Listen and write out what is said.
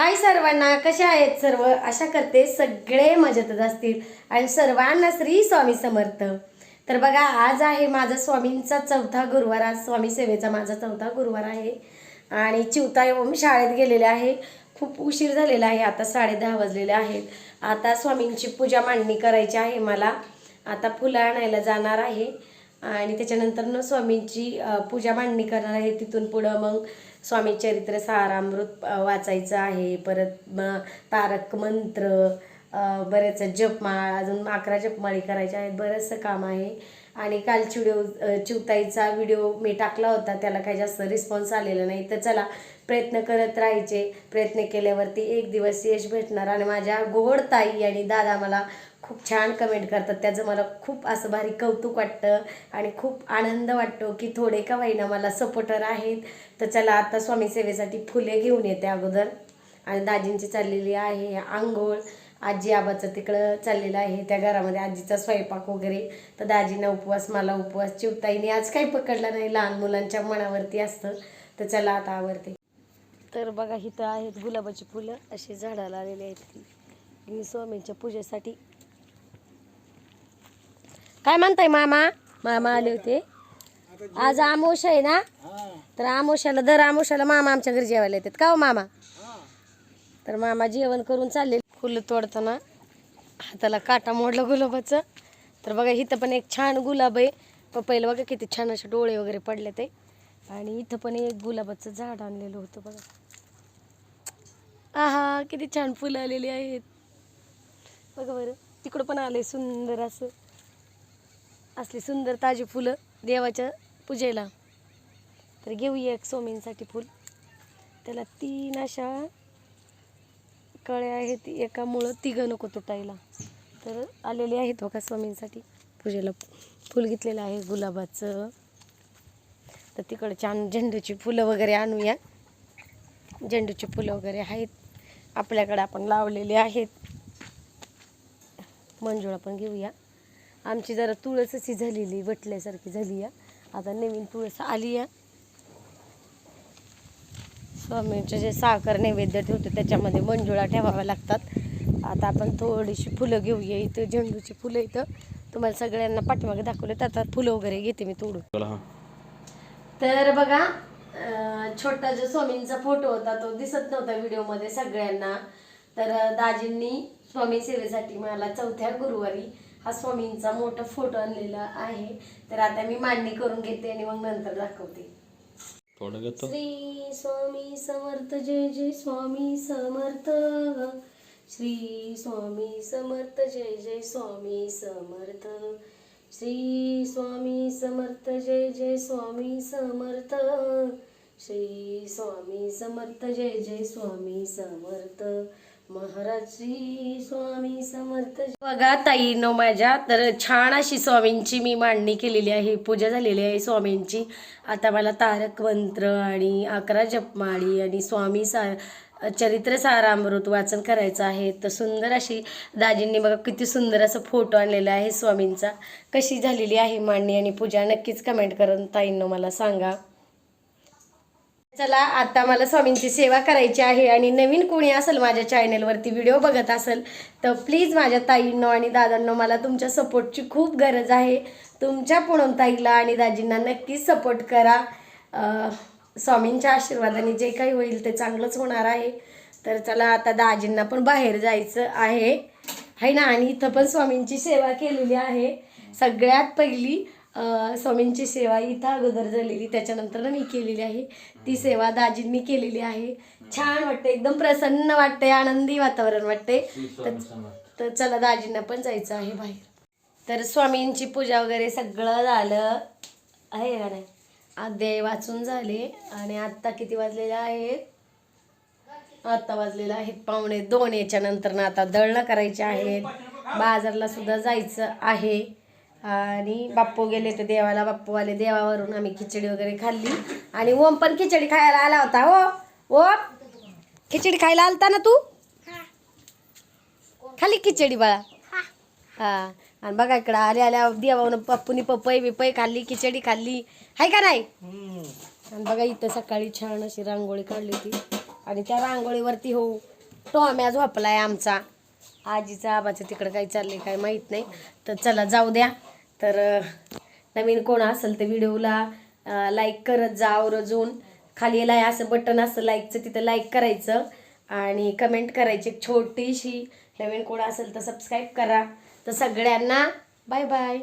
हाय सर्वांना कशा आहेत सर्व? आशा करते सगळे मजेतच असतील. आणि सर्वांना श्री स्वामी समर्थ. तर बघा आज आहे माझा स्वामींचा चौथा गुरुवार. आज स्वामी सेवेचा माझा चौथा गुरुवार आहे. आणि चिवता येऊन शाळेत गेलेले आहे. खूप उशीर झालेला आहे. आता साडे दहा वाजलेले आहेत. आता स्वामींची पूजा मांडणी करायची आहे मला. आता फुलं आणायला जाणार आहे. आणि त्याच्यानंतर न स्वामींची पूजा मांडणी करणार आहे. तिथून पुढं मग स्वामी चरित्र सारामृत वाचायचं आहे. परत म तारक मंत्र बरेच जपमाळ अजून अकरा जपमाळी करायच्या आहेत. बरंचसं काम आहे. आणि काल चिडिओ चिवताईचा व्हिडिओ मी टाकला होता. त्याला काही जास्त रिस्पॉन्स आलेला नाही. तर चला प्रयत्न करत राहायचे. प्रयत्न केल्यावरती एक दिवस यश भेटणार. आणि माझ्या गोड ताई आणि दादा मला खूप छान कमेंट करतात. त्याचं मला खूप असं भारी कौतुक वाटतं आणि खूप आनंद वाटतो की थोडे का होईना मला सपोर्टर आहेत. तर चला आता स्वामी सेवेसाठी फुले घेऊन येते अगोदर. आणि दाजींची चाललेली आहे आंघोळ. आजी आबाचं तिकडं चाललेलं आहे. त्या घरामध्ये आजीचा स्वयंपाक वगैरे. तर दाजींना उपवास मला उपवास. चिवताईने आज काही पकडला नाही. लहान मुलांच्या मनावरती असतं. तर चला आता आवडते तर बघा इथं आहेत गुलाबाची फुलं. अशी झाडाला आलेली आहेत. ती स्वामींच्या पूजेसाठी काय म्हणताय मामा? मामा आले होते. आज आमोश आहे ना? तर आमोशाला दर आमोशाला मामा आमच्या घरी जेवायला येतात. का हो मामा? तर मामा जेवण करून चालले. फुलं तोडताना हाताला काटा मोडला गुलाबाचं. तर बघा इथं पण एक छान गुलाब आहे. पपईला बघा किती छान असे डोळे वगैरे पडले ते. आणि इथं पण एक गुलाबाचं झाड आणलेलं होतं बघा. आहा किती छान फुलं आलेली आहेत. बघा बरं तिकडं पण आले सुंदर असं. असली सुंदर ताजी फुलं देवाच्या पूजेला. तर घेऊया एक सोमींसाठी फुल. त्याला तीन अशा कळ्या आहेत एका मुळं तिघं नको तुटायला. तर आलेले आहेत हो बघा स्वामींसाठी. पूजेला फुल घेतलेलं आहे गुलाबाचं. तर तिकडे छान झेंडूची फुलं वगैरे आणूया. झेंडूची फुलं वगैरे आहेत. आपल्याकडे आपण लावलेले आहेत. मंजुळा पण घेऊया. आमची जरा तुळस अशी झालेली वटल्यासारखी झाली आहे आता नवीन तुळस आली आहे स्वामींचे जे साखर नैवेद्य ठेवतो त्याच्यामध्ये मंजुळा ठेवाव्या लागतात. आता आपण थोडीशी फुलं घेऊया इथं झेंडूची फुलं इथं. तुम्हाला सगळ्यांना पाठीमागे दाखवले आता फुलं वगैरे घेते मी तोडून. तर बघा छोटा जो स्वामींचा फोटो होता तो दिसत नव्हता व्हिडिओमध्ये सगळ्यांना. तर दाजींनी स्वामी सेवेसाठी मला चौथ्या गुरुवारी हा स्वामींचा मोठा फोटो आणलेला आहे. तर आता मी मांडणी करून घेते आणि मग नंतर दाखवते. श्री स्वामी समर्थ जय जय स्वामी समर्थ. श्री स्वामी समर्थ जय जय स्वामी समर्थ. श्री स्वामी समर्थ जय जय स्वामी समर्थ. श्री स्वामी समर्थ जय जय स्वामी समर्थ. महाराज स्वामी समर्थ बघा ताई नो माझ्या तर छान अशी स्वामींची मी मांडणी केलेली आहे. पूजा झालेली आहे स्वामींची. आता मला तारक मंत्र आणि अकरा जपमाळी आणि स्वामी सा चरित्र सारामृत वाचन करायचं आहे. तर सुंदर अशी दाजींनी बघा किती सुंदर असं फोटो आणलेला आहे स्वामींचा. कशी झालेली आहे मांडणी आणि पूजा नक्कीच कमेंट करून ताईंनो मला सांगा. चला आता मला स्वामींची सेवा करायची आहे आणि नवीन कोणी असेल माझ्या चॅनेलवरती व्हिडिओ बघत असेल तर प्लीज माझ्या ताईंनो आणि दादांनो मला तुमच्या सपोर्टची खूप गरज आहे. तुमच्या पुणून ताईला आणि दाजींना नक्कीच सपोर्ट करा. स्वामींच्या आशीर्वादाने जे काही होईल ते चांगलंच होणार आहे. तर चला आता दाजींना पण बाहेर जायचं आहे. है ना? आणि इथं पण स्वामींची सेवा केलेली आहे. सगळ्यात पहिली स्वामींची सेवा इथं अगोदर झालेली त्याच्यानंतर मी केलेली आहे. ती सेवा दाजींनी केलेली आहे. छान वाटते एकदम प्रसन्न वाटते आनंदी वातावरण वाटते तर तर चला दाजींना पण जायचं आहे बाहेर. तर स्वामींची पूजा वगैरे सगळं झालं. आहे का नाही? अध्याय वाचून झाले. आणि आत्ता किती वाजलेले आहेत? आता वाजलेलं आहेत पावणे दोन. याच्या नंतर ना आता दळणं करायचे आहेत. बाजारला सुद्धा जायचं आहे. आणि बाप्पू गेले तर देवाला. बाप्पू आले देवावरून आम्ही खिचडी वगैरे खाल्ली. आणि ओम पण खिचडी खायला आला होता हो. ओम खिचडी खायला आलता ना तू? खाली खिचडी बाळा? हा. आणि बघा इकडं आल्या आल्या देवावरून पप्पूनी पपई बिपई खाल्ली खिचडी खाल्ली. आहे का नाही? आणि बघा इथं सकाळी छान अशी रांगोळी काढली होती. आणि त्या रांगोळीवरती हो टोम्या झोपलाय आमचा. आजीचा आबाचं तिकडं काही आहे काय माहीत नाही. तर चला जाऊ द्या. तर नवीन कोण असेल तर व्हिडिओला लाईक करत जा रजून खाली लाय असं बटन असतं लाईकचं तिथं लाईक करायचं. आणि कमेंट करायची एक छोटीशी. नवीन कोण असेल तर सबस्क्राईब करा. तर सगळ्यांना बाय बाय